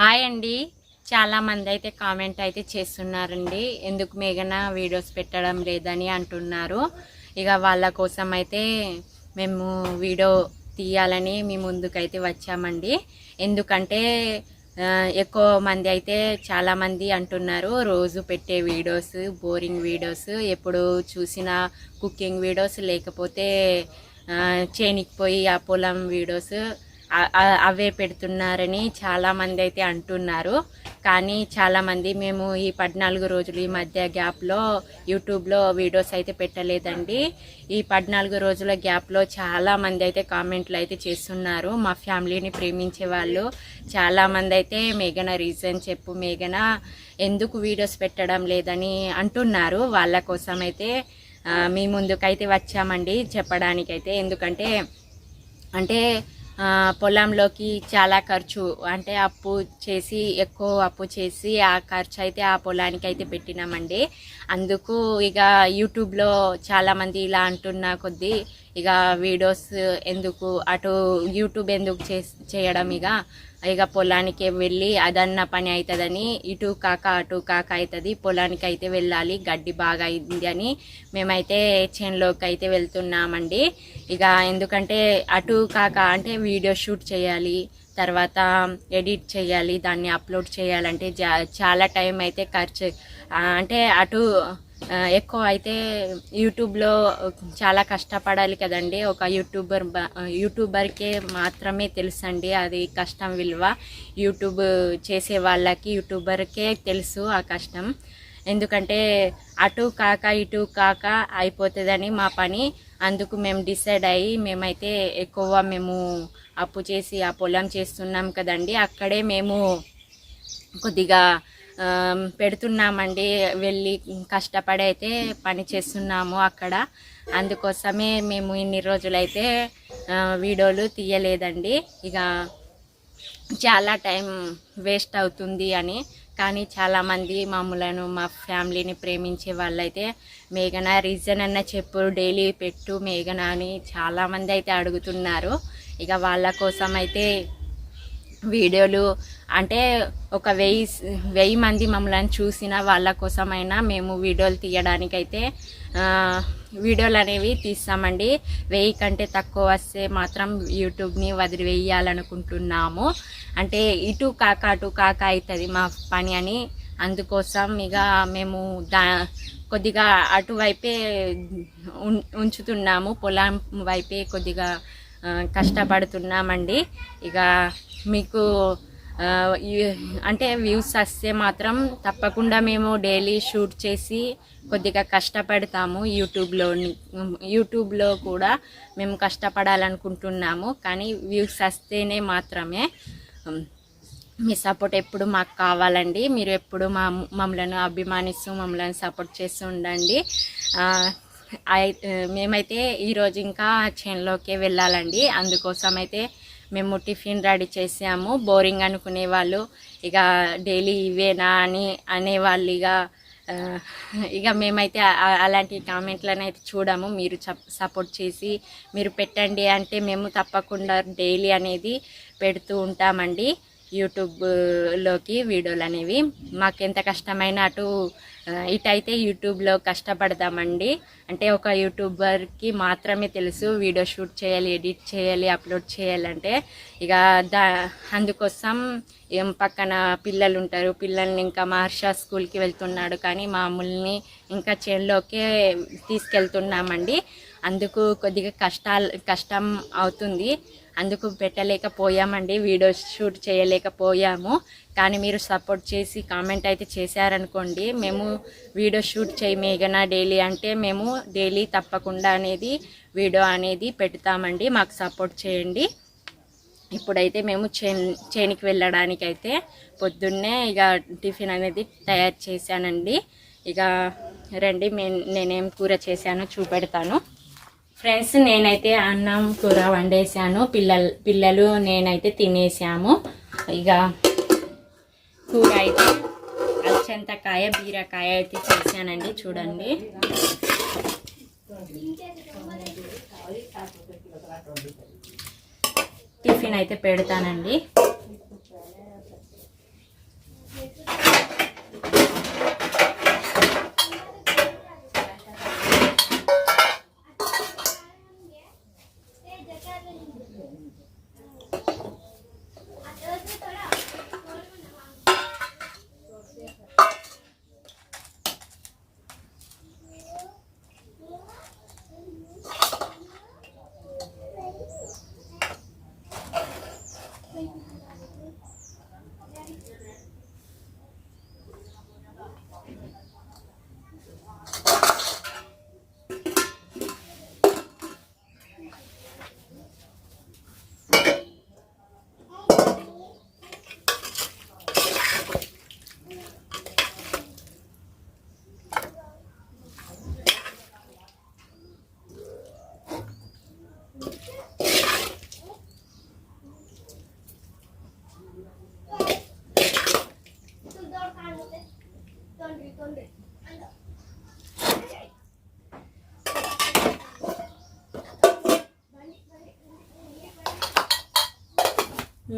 Hi అండి. చాలా మంది అయితే కామెంట్ అయితే చేస్తున్నారండి. ఎందుకు మేఘన వీడియోస్ పెట్టడం లేదని అంటున్నారు. ఇక వాళ్ళ కోసం అయితే మేము వీడియో తీయాలని మీ ముందుకైతే వచ్చామండి. ఎందుకంటే ఎక్కువ మంది అయితే చాలామంది అంటున్నారు రోజు పెట్టే వీడియోస్ బోరింగ్ వీడియోస్ ఎప్పుడు చూసిన కుకింగ్ వీడియోస్ లేకపోతే చేనికి పోయి ఆ పొలం వీడియోస్ అవే పెడుతున్నారని చాలా మంది అయితే అంటున్నారు. కానీ చాలామంది మేము ఈ పద్నాలుగు రోజులు ఈ మధ్య గ్యాప్లో యూట్యూబ్లో వీడియోస్ అయితే పెట్టలేదండి. ఈ పద్నాలుగు రోజుల గ్యాప్లో చాలా మంది అయితే కామెంట్లు అయితే చేస్తున్నారు. మా ఫ్యామిలీని ప్రేమించే వాళ్ళు. చాలామంది అయితే మేఘన రీజన్ చెప్పు మేఘన ఎందుకు వీడియోస్ పెట్టడం లేదని అంటున్నారు. వాళ్ళ కోసం అయితే మీ ముందుకైతే వచ్చామండి చెప్పడానికైతే. ఎందుకంటే అంటే పొలంలోకి చాలా ఖర్చు అంటే అప్పు చేసి ఎక్కువ అప్పు చేసి ఆ ఖర్చు అయితే ఆ పొలానికి అయితే పెట్టినామండి. అందుకు ఇక యూట్యూబ్లో చాలామంది ఇలా అంటున్న కొద్దీ ఇక వీడియోస్ ఎందుకు అటు యూట్యూబ్ ఎందుకు చే చేయడం ఇక ఇక పొలానికి వెళ్ళి అదన్న పని అవుతుందని ఇటు కాక అటు కాక అవుతుంది పొలానికి అయితే వెళ్ళాలి గడ్డి బాగా అయింది అని మేమైతే చేనులోకి అయితే వెళ్తున్నామండి. ఇక ఎందుకంటే అటు కాక అంటే వీడియో షూట్ చేయాలి తర్వాత ఎడిట్ చేయాలి దాన్ని అప్లోడ్ చేయాలంటే చాలా టైం అయితే ఖర్చు అంటే అటు ఎక్కువ అయితే యూట్యూబ్లో చాలా కష్టపడాలి కదండి. ఒక యూట్యూబర్ యూట్యూబర్కే మాత్రమే తెలుసండి అది కష్టం విలువ. యూట్యూబ్ చేసే వాళ్ళకి యూట్యూబర్కే తెలుసు ఆ కష్టం. ఎందుకంటే అటు కాక ఇటు కాక అయిపోతుందని మా పని. అందుకు మేము డిసైడ్ అయ్యి మేమైతే ఎక్కువ మేము అప్పు చేసి ఆ పొలం చేస్తున్నాం కదండి. అక్కడే మేము కొద్దిగా పెడుతున్నామండి. వెళ్ళి కష్టపడి అయితే పని చేస్తున్నాము అక్కడ. అందుకోసమే మేము ఇన్ని రోజులైతే వీడియోలు తీయలేదండి. ఇక చాలా టైం వేస్ట్ అవుతుంది అని. కానీ చాలామంది మమ్మలను మా ఫ్యామిలీని ప్రేమించే వాళ్ళైతే మేఘన రీజన్ అన్న చెప్పు డైలీ పెట్టు మేఘన అని చాలామంది అయితే అడుగుతున్నారు. ఇక వాళ్ళ కోసం అయితే వీడియోలు అంటే ఒక వెయ్యి వెయ్యి మంది మమ్మల్ని చూసిన వాళ్ళ కోసమైనా మేము వీడియోలు తీయడానికైతే వీడియోలు అనేవి తీస్తామండి. వెయ్యి కంటే తక్కువ వస్తే మాత్రం యూట్యూబ్ని వదిలివేయాలనుకుంటున్నాము. అంటే ఇటు కాక అటు కాక అవుతుంది మా పని అని. అందుకోసం ఇక మేము దా కొద్దిగా అటువైపే ఉం- ఉంచుతున్నాము. పొలం వైపే కొద్దిగా కష్టపడుతున్నామండి. ఇక మీకు అంటే వ్యూస్ వస్తే మాత్రం తప్పకుండా మేము డైలీ షూట్ చేసి కొద్దిగా కష్టపడతాము యూట్యూబ్లో యూట్యూబ్లో కూడా మేము కష్టపడాలనుకుంటున్నాము. కానీ వ్యూస్ వస్తేనే మాత్రమే మీ సపోర్ట్ ఎప్పుడు మాకు కావాలండి. మీరు ఎప్పుడు మా మమ్మల్ని అభిమానిస్తూ మమ్మల్ని సపోర్ట్ చేస్తూ ఉండండి. మేమైతే ఈరోజు ఇంకా చేనులోకి వెళ్ళాలండి. అందుకోసం అయితే మేము టిఫిన్ రెడీ చేసాము. బోరింగ్ అనుకునే వాళ్ళు ఇక డైలీ ఇవేనా అని అనేవాళ్ళు. ఇక ఇక మేమైతే అలాంటి కామెంట్లను అయితే చూడము. మీరు సపోర్ట్ చేసి మీరు పెట్టండి అంటే మేము తప్పకుండా డైలీ అనేది పెడుతూ ఉంటామండి. యూట్యూబ్లోకి వీడియోలు అనేవి మాకు ఎంత కష్టమైన అటు ఇటైతే యూట్యూబ్లో కష్టపడదామండి అంటే ఒక యూట్యూబర్కి మాత్రమే తెలుసు వీడియో షూట్ చేయాలి ఎడిట్ చేయాలి అప్లోడ్ చేయాలంటే. ఇక దా అందుకోసం ఏం పక్కన పిల్లలు ఉంటారు పిల్లల్ని ఇంకా మహర్ష స్కూల్కి వెళ్తున్నాడు కానీ మామూల్ని ఇంకా చేనులోకే తీసుకెళ్తున్నామండి. అందుకు కొద్దిగా కష్టాలు కష్టం అవుతుంది. అందుకు పెట్టలేకపోయామండి వీడియో షూట్ చేయలేకపోయాము. కానీ మీరు సపోర్ట్ చేసి కామెంట్ అయితే చేశారనుకోండి మేము వీడియో షూట్ చేయి మేఘన డైలీ అంటే మేము డైలీ తప్పకుండా అనేది వీడియో అనేది పెడతామండి మాకు సపోర్ట్ చేయండి. ఇప్పుడైతే మేము చేనికి వెళ్ళడానికి అయితే పొద్దున్నే ఇక టిఫిన్ అనేది తయారు చేశానండి. ఇక రండి మే నేనేం కూర చేశానో చూపెడతాను. ఫ్రెండ్స్ నేనైతే అన్నం కూర వండేసాను పిల్లలు పిల్లలు నేనైతే తినేసాము ఇక కూర అయితే అచ్చంతకాయ బీరకాయ అయితే చేశానండి. చూడండి. టిఫిన్ అయితే పెడతానండి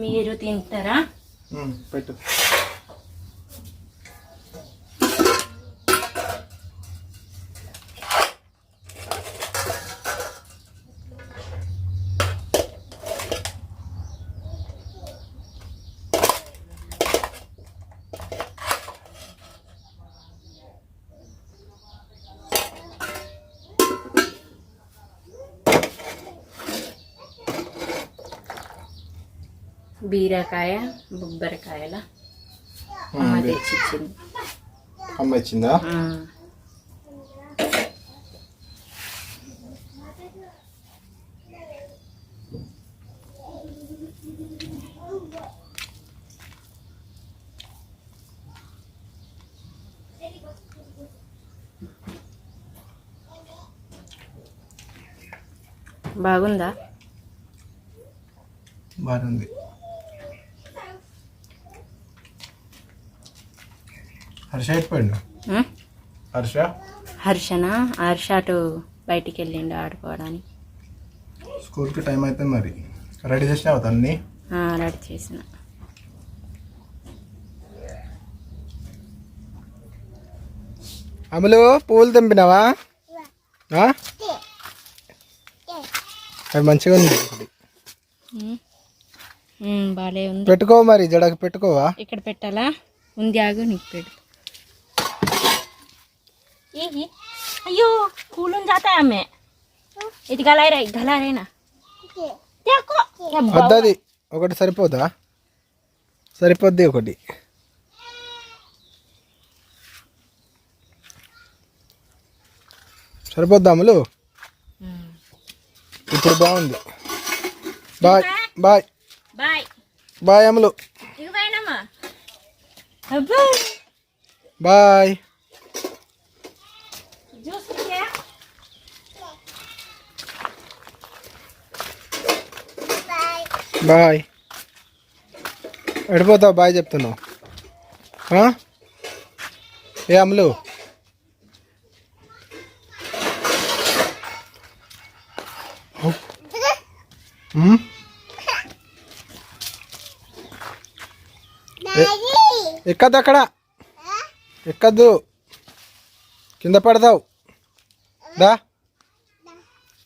మీరు తింటారా పెట్టు బీరకాయ బొబ్బరికాయల అమ్మ ఇది తెచ్చిచ్చింది. అమ్మ ఇచ్చిందా ఆ. బాగుందా బాగానే ఉంది హర్ష అయిపోయిండు? హర్ష? హర్షన? హర్ష అటు బయటికి వెళ్ళిండు ఆడుకోవడానికి. స్కూల్కి టైం అవుతుంది మరి. రెడీ చేసినావు తన్ని? ఆ, రెడీ చేసిన. అమలు పూలు తెంపినావా? అది మంచిగా ఉంది బాలే ఉంది. పెట్టుకో మరి? జడకు పెట్టుకోవా? ఇక్కడ పెట్టాలా? ఉంది ఆగు నీకు పెట్టు ఏ అయ్యో కూలుని జాతా ఆమె ఇది గలాయిరా గలారేనా देखो क्या వద్దది ఒకటి సరిపోదా సరిపోద్ది ఒకటి సరిపోద్దా అమలు ఇప్పుడు బాగుంది బాయ్ బాయ్ బాయ్ బాయ్ అమలు ఇక పోయినమ్మా అబ్బో బాయ్ బాయ్. ఎడిపోతావు బాయ్ చెప్తున్నావు? ఏ అమలు? ఎక్కద్దు అక్కడ? ఎక్కద్దు? కింద పడతావు. దా.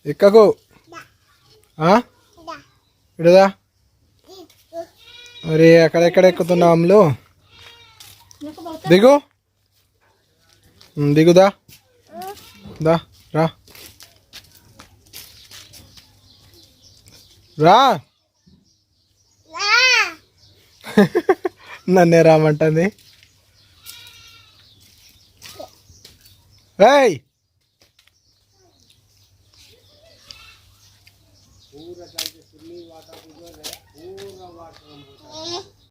ఎక్కకు? ఇడదా మరి అక్కడెక్కడ ఎక్కుతున్నావు అమ్ములు దిగు దిగుదా దా రా. రా. నన్నే రామంటుంది. ఏయ్!